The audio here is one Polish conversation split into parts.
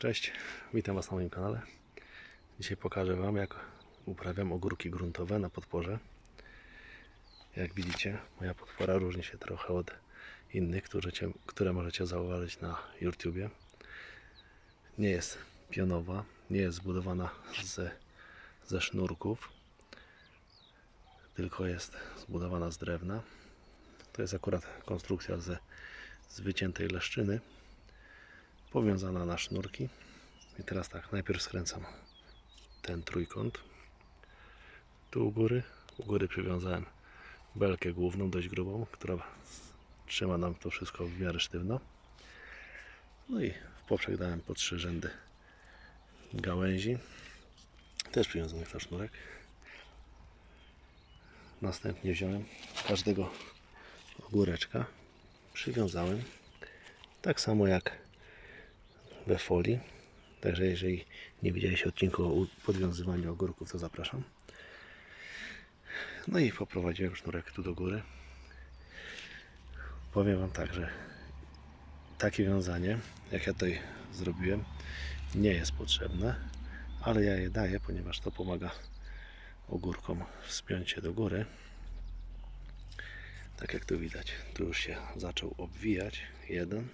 Cześć, witam Was na moim kanale. Dzisiaj pokażę Wam jak uprawiam ogórki gruntowe na podporze. Jak widzicie, moja podpora różni się trochę od innych, które, które możecie zauważyć na YouTubie. Nie jest pionowa, nie jest zbudowana ze, ze sznurków, tylko jest zbudowana z drewna. To jest akurat konstrukcja ze, z wyciętej leszczyny powiązana na sznurki. I teraz tak, najpierw skręcam ten trójkąt. Tu u góry, u góry przywiązałem belkę główną, dość grubą, która trzyma nam to wszystko w miarę sztywno. No i w poprzek dałem po trzy rzędy gałęzi, też przywiązanych na sznurek. Następnie wziąłem każdego ogóreczka, przywiązałem tak samo jak we folii. Także jeżeli nie widzieliście odcinku o podwiązywaniu ogórków, to zapraszam. No i poprowadziłem sznurek tu do góry. Powiem Wam tak, że takie wiązanie, jak ja tutaj zrobiłem, nie jest potrzebne, ale ja je daję, ponieważ to pomaga ogórkom wspiąć się do góry. Tak jak tu widać, tu już się zaczął obwijać jeden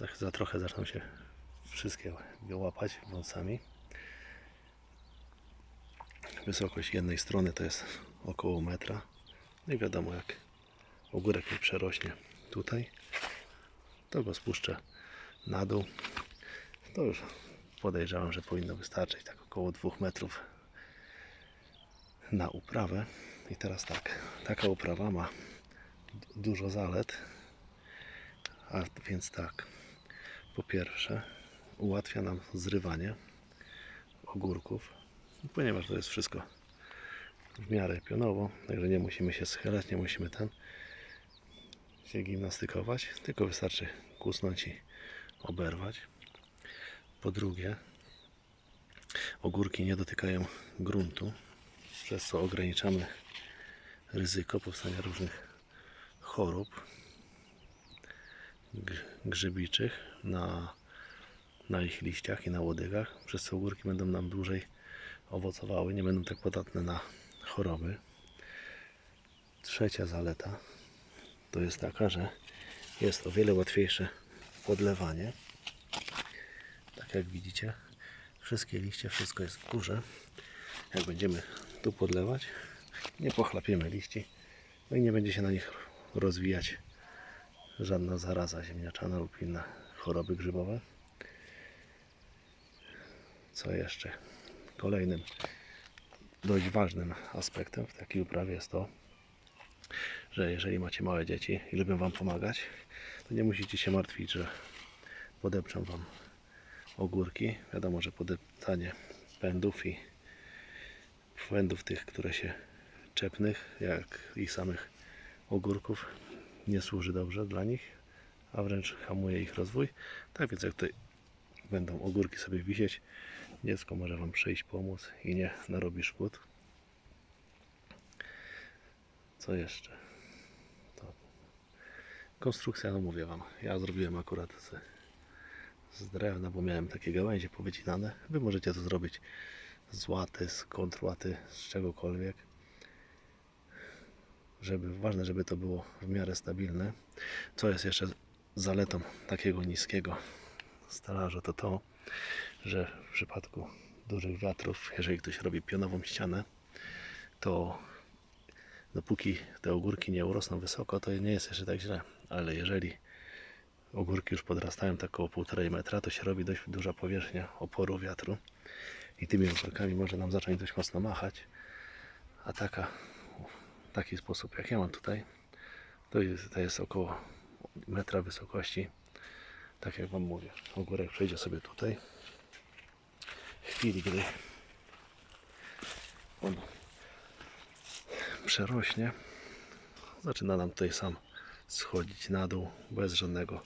za, za trochę zaczną się wszystkie wyłapać wąsami. Wysokość jednej strony to jest około metra. No i wiadomo, jak ogórek mi przerośnie tutaj, to go spuszczę na dół. To już podejrzewam, że powinno wystarczyć tak około 2 metrów na uprawę. I teraz tak, taka uprawa ma dużo zalet, a więc tak, po pierwsze ułatwia nam zrywanie ogórków, ponieważ to jest wszystko w miarę pionowo, także nie musimy się schylać, nie musimy ten się gimnastykować, tylko wystarczy kusnąć i oberwać. Po drugie, ogórki nie dotykają gruntu, przez co ograniczamy ryzyko powstania różnych chorób grzybiczych na, na ich liściach i na łodygach, przez co ogórki będą nam dłużej owocowały, nie będą tak podatne na choroby. Trzecia zaleta to jest taka, że jest o wiele łatwiejsze podlewanie. Tak jak widzicie, wszystkie liście, wszystko jest w górze. Jak będziemy tu podlewać, nie pochlapiemy liści, no i nie będzie się na nich rozwijać żadna zaraza ziemniaczana lub inne choroby grzybowe. Co jeszcze? Kolejnym dość ważnym aspektem w takiej uprawie jest to, że jeżeli macie małe dzieci i lubią Wam pomagać, to nie musicie się martwić, że podepczą Wam ogórki. Wiadomo, że podeptanie pędów i pędów tych, które się czepnych, jak i samych ogórków nie służy dobrze dla nich, a wręcz hamuje ich rozwój. Tak więc jak tutaj będą ogórki sobie wisieć, dziecko może Wam przyjść pomóc i nie narobi szkód. Co jeszcze? To konstrukcja, no mówię Wam, ja zrobiłem akurat z, z drewna, bo miałem takie gałęzie powycinane. Wy możecie to zrobić z łaty, z kontrłaty, z czegokolwiek żeby, ważne, żeby to było w miarę stabilne. Co jest jeszcze zaletą takiego niskiego stelażu, to to, że w przypadku dużych wiatrów, jeżeli ktoś robi pionową ścianę, to dopóki te ogórki nie urosną wysoko, to nie jest jeszcze tak źle. Ale jeżeli ogórki już podrastają tak około 1,5 metra, to się robi dość duża powierzchnia oporu wiatru i tymi ogórkami może nam zacząć dość mocno machać. A taka taki sposób jak ja mam tutaj. To jest, to jest około metra wysokości tak jak wam mówię. Ogórek przejdzie sobie tutaj. W chwili gdy on przerośnie zaczyna nam tutaj sam schodzić na dół bez żadnego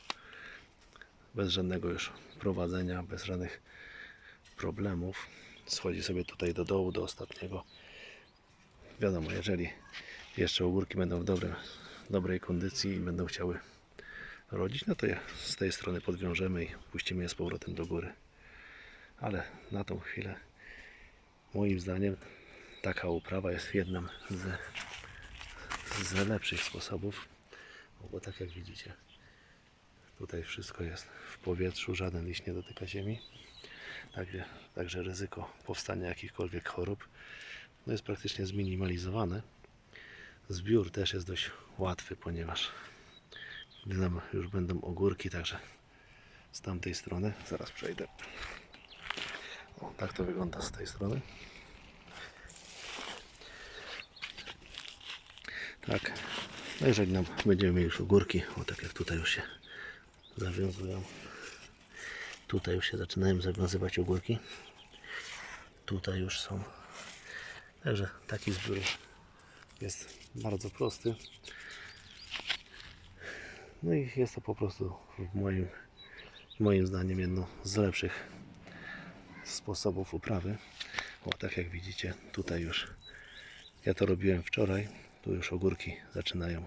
bez żadnego już prowadzenia bez żadnych problemów. Schodzi sobie tutaj do dołu do ostatniego. Wiadomo jeżeli jeszcze ogórki będą w dobrym, dobrej kondycji i będą chciały rodzić, no to je z tej strony podwiążemy i puścimy je z powrotem do góry. Ale na tą chwilę, moim zdaniem, taka uprawa jest jednym z, z lepszych sposobów, bo tak jak widzicie, tutaj wszystko jest w powietrzu, żaden liść nie dotyka ziemi. Także, także ryzyko powstania jakichkolwiek chorób no jest praktycznie zminimalizowane. Zbiór też jest dość łatwy, ponieważ nam już będą ogórki, także z tamtej strony, zaraz przejdę. O, tak to wygląda z tej strony. Tak. No jeżeli nam będziemy mieli już ogórki, o tak jak tutaj już się zawiązują. Tutaj już się zaczynają zawiązywać ogórki. Tutaj już są. Także taki zbiór jest bardzo prosty. No i jest to po prostu w moim, moim zdaniem jedno z lepszych sposobów uprawy. O, tak jak widzicie, tutaj już ja to robiłem wczoraj. Tu już ogórki zaczynają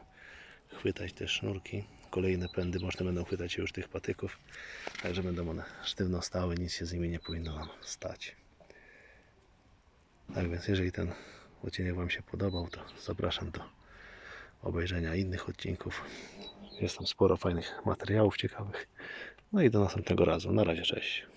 chwytać te sznurki. Kolejne pędy można będą chwytać już tych patyków. Także będą one sztywno stały, nic się z nimi nie powinno nam stać. Tak więc jeżeli ten odcinek Wam się podobał, to zapraszam do obejrzenia innych odcinków. Jest tam sporo fajnych materiałów ciekawych. No i do następnego razu. Na razie, cześć.